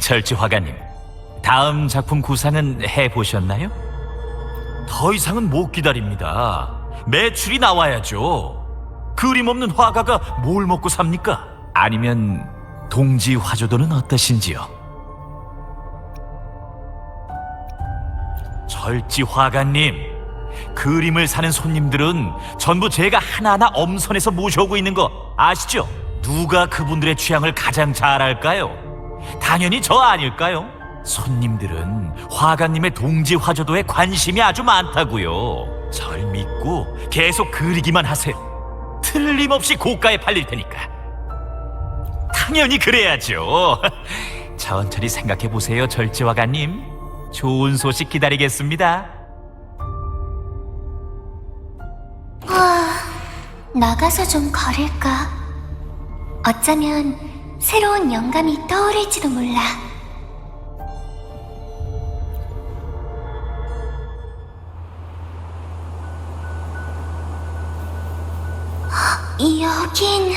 절지 화가님, 다음 작품 구상은 해보셨나요? 더 이상은 못 기다립니다. 매출이 나와야죠. 그림 없는 화가가 뭘 먹고 삽니까? 아니면 동지 화조도는 어떠신지요? 절지 화가님, 그림을 사는 손님들은 전부 제가 하나하나 엄선해서 모셔오고 있는 거 아시죠? 누가 그분들의 취향을 가장 잘 알까요? 당연히 저 아닐까요? 손님들은 화가님의 동지 화조도에 관심이 아주 많다고요. 절 믿고 계속 그리기만 하세요. 틀림없이 고가에 팔릴 테니까. 당연히 그래야죠. 천천히 생각해 보세요, 절지 화가님. 좋은 소식 기다리겠습니다. 아, 나가서 좀 걸을까? 어쩌면 새로운 영감이 떠오를지도 몰라. 헉, 여긴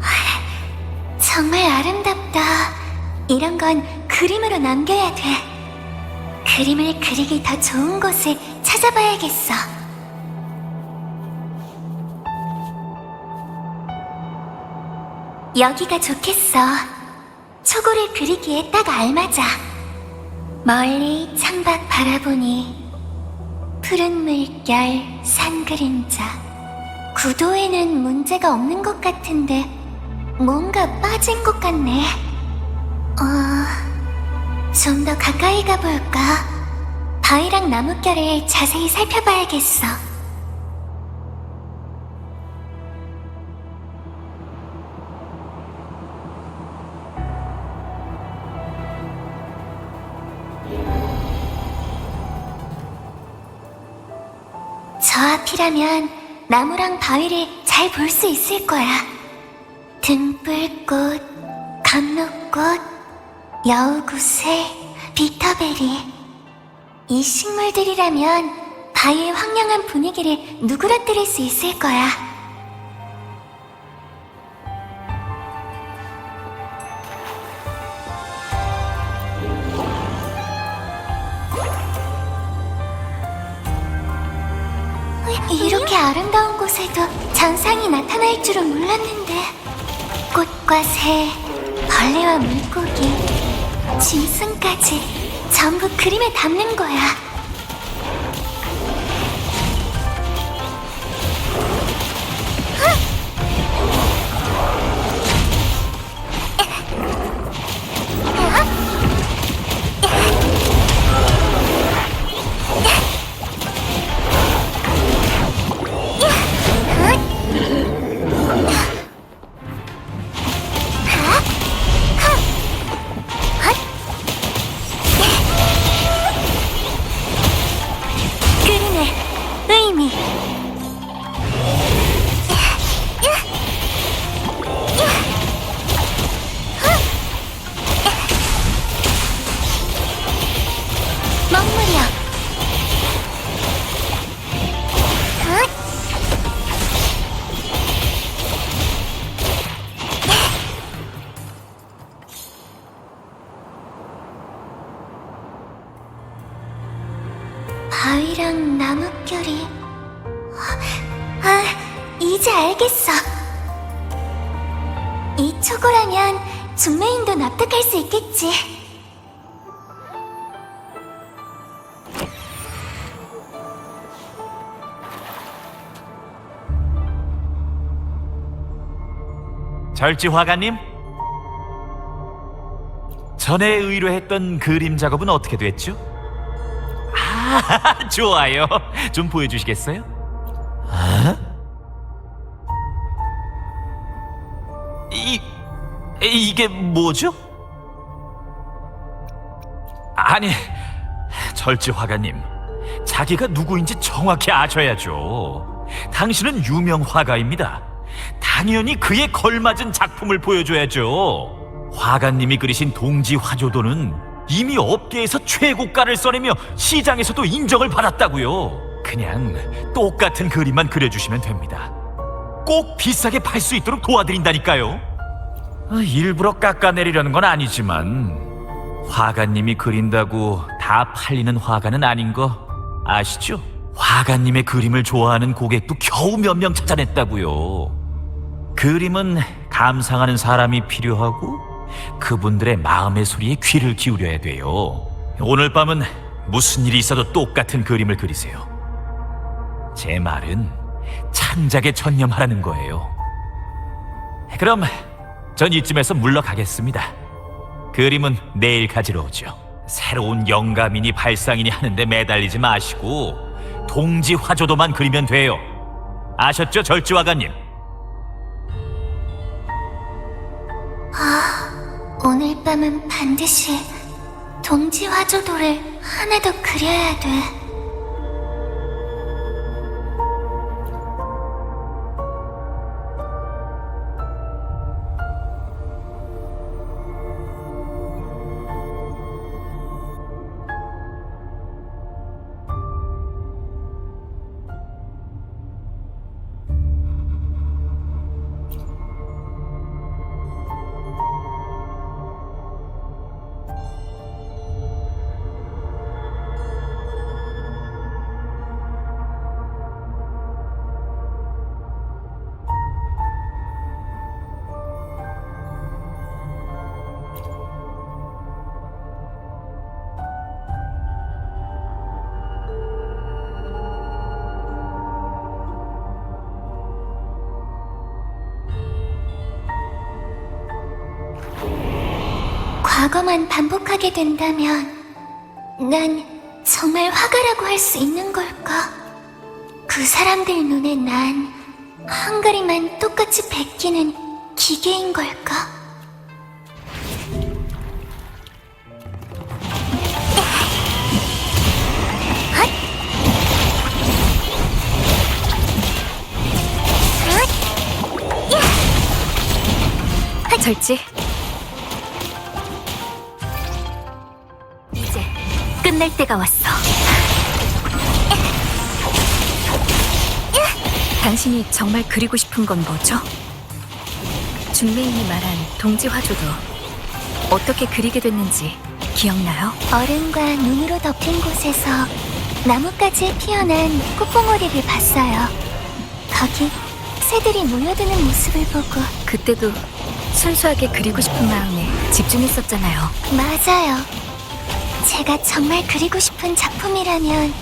아, 정말 아름답다. 이런 건 그림으로 남겨야 돼. 그림을 그리기 더 좋은 곳을 찾아봐야겠어. 여기가 좋겠어. 초고를 그리기에 딱 알맞아. 멀리 창밖 바라보니 푸른 물결, 산 그림자. 구도에는 문제가 없는 것 같은데 뭔가 빠진 것 같네. 어, 좀 더 가까이 가볼까? 바위랑 나뭇결을 자세히 살펴봐야겠어. 저 앞이라면 나무랑 바위를 잘 볼 수 있을 거야. 등불꽃, 감로꽃, 여우구슬, 비터베리. 이 식물들이라면 바위의 황량한 분위기를 누그러뜨릴 수 있을 거야. 이렇게 아름다운 곳에도 장상이 나타날 줄은 몰랐는데 꽃과 새, 벌레와 물고기, 짐승까지 전부 그림에 담는 거야 바위랑 나뭇결이 아, 이제 알겠어 이 초고라면 중매인도 납득할 수 있겠지 절지 화가님? 전에 의뢰했던 그림 작업은 어떻게 됐죠? 아, 좋아요. 좀 보여주시겠어요? 아? 이, 이게 뭐죠? 아니, 절지 화가님. 자기가 누구인지 정확히 아셔야죠. 당신은 유명 화가입니다. 당연히 그에 걸맞은 작품을 보여줘야죠. 화가님이 그리신 동지 화조도는 이미 업계에서 최고가를 써내며 시장에서도 인정을 받았다고요. 그냥 똑같은 그림만 그려주시면 됩니다. 꼭 비싸게 팔 수 있도록 도와드린다니까요. 어, 일부러 깎아내리려는 건 아니지만 화가님이 그린다고 다 팔리는 화가는 아닌 거 아시죠? 화가님의 그림을 좋아하는 고객도 겨우 몇 명 찾아냈다고요. 그림은 감상하는 사람이 필요하고 그분들의 마음의 소리에 귀를 기울여야 돼요. 오늘 밤은 무슨 일이 있어도 똑같은 그림을 그리세요. 제 말은 창작에 전념하라는 거예요. 그럼 전 이쯤에서 물러가겠습니다. 그림은 내일 가지러 오죠. 새로운 영감이니 발상이니 하는데 매달리지 마시고 동지 화조도만 그리면 돼요. 아셨죠, 절지화가님? 오늘 밤은 반드시 동지 화조도를 하나 더 그려야 돼. 과거만 반복하게 된다면 난 정말 화가라고 할 수 있는 걸까? 그 사람들 눈에 난한 그림만 똑같이 베끼는 기계인 걸까? 핫! 핫! 끝날 때가 왔어. 당신이 정말 그리고 싶은 건 뭐죠? 준메인이 말한 동지 화조도 어떻게 그리게 됐는지 기억나요? 얼음과 눈으로 덮인 곳에서 나뭇가지에 피어난 꽃봉오리를 봤어요. 거기 새들이 모여드는 모습을 보고 그때도 순수하게 그리고 싶은 마음에 집중했었잖아요. 맞아요. 제가 정말 그리고 싶은 작품이라면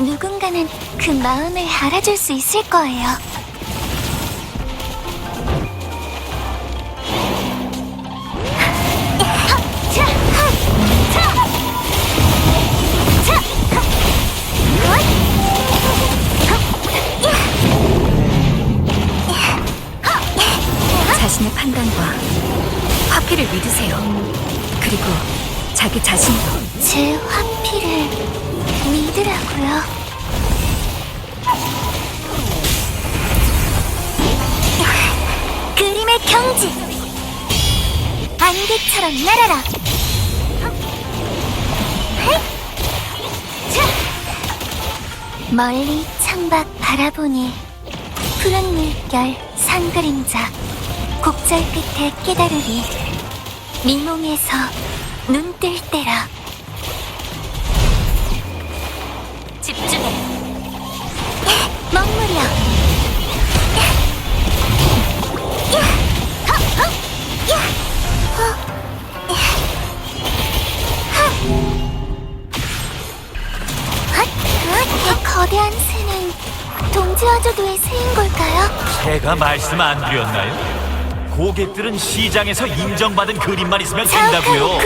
누군가는 그 마음을 알아줄 수 있을 거예요. 자신의 판단과 화피를 믿으세요. 그리고 자기 자신도 제 화피를 믿으라고요. 그림의 경지. 안개처럼 날아라. 멀리 창밖 바라보니 푸른 물결 산 그림자 곡절 끝에 깨달으리. 미몽에서 눈 뜰 때라 집중해 먹물이여 이 거대한 새는 동지화조도의 새인 걸까요? 제가 말씀 안 드렸나요? 고객들은 시장에서 인정받은 그림만 있으면 된다고요.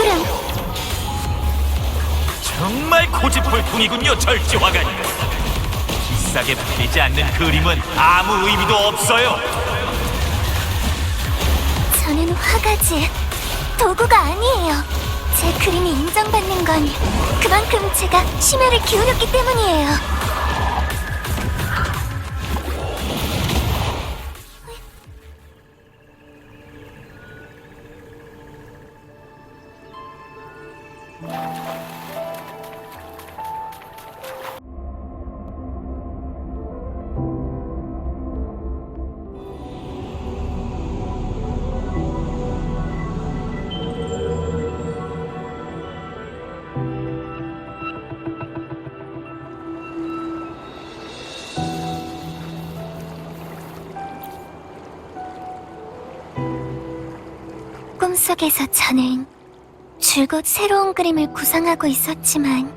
정말 고집불통이군요, 절지화가님. 비싸게 팔리지 않는 그림은 아무 의미도 없어요. 저는 화가지 도구가 아니에요. 제 그림이 인정받는 건 그만큼 제가 심혈을 기울였기 때문이에요. 마음속에서 저는 줄곧 새로운 그림을 구상하고 있었지만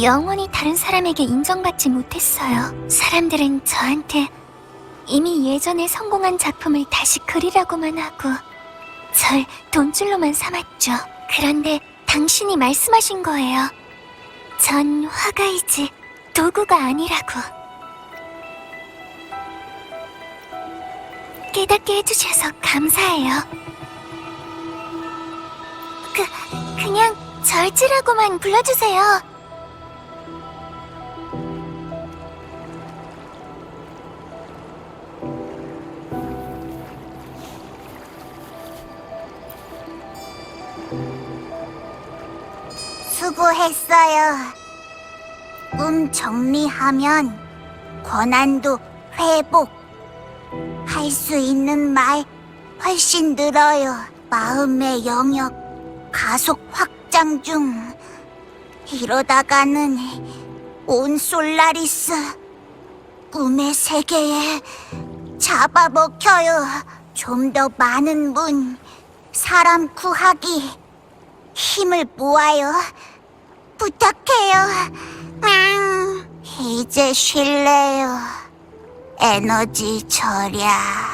영원히 다른 사람에게 인정받지 못했어요. 사람들은 저한테 이미 예전에 성공한 작품을 다시 그리라고만 하고 절 돈줄로만 삼았죠. 그런데 당신이 말씀하신 거예요. 전 화가이지 도구가 아니라고. 깨닫게 해주셔서 감사해요. 그, 그냥 절지라고만 불러주세요. 수고했어요. 꿈 정리하면 권한도 회복. 할 수 있는 말 훨씬 늘어요. 마음의 영역 가속 확장 중. 이러다가는 온 솔라리스 꿈의 세계에 잡아먹혀요. 좀 더 많은 문, 사람 구하기. 힘을 모아요. 부탁해요. 음, 이제 쉴래요. 에너지 절약.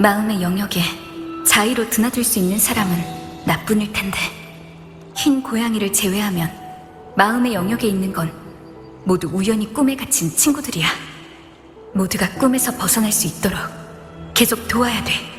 마음의 영역에 자의로 드나들 수 있는 사람은 나뿐일 텐데 흰 고양이를 제외하면 마음의 영역에 있는 건 모두 우연히 꿈에 갇힌 친구들이야. 모두가 꿈에서 벗어날 수 있도록 계속 도와야 돼.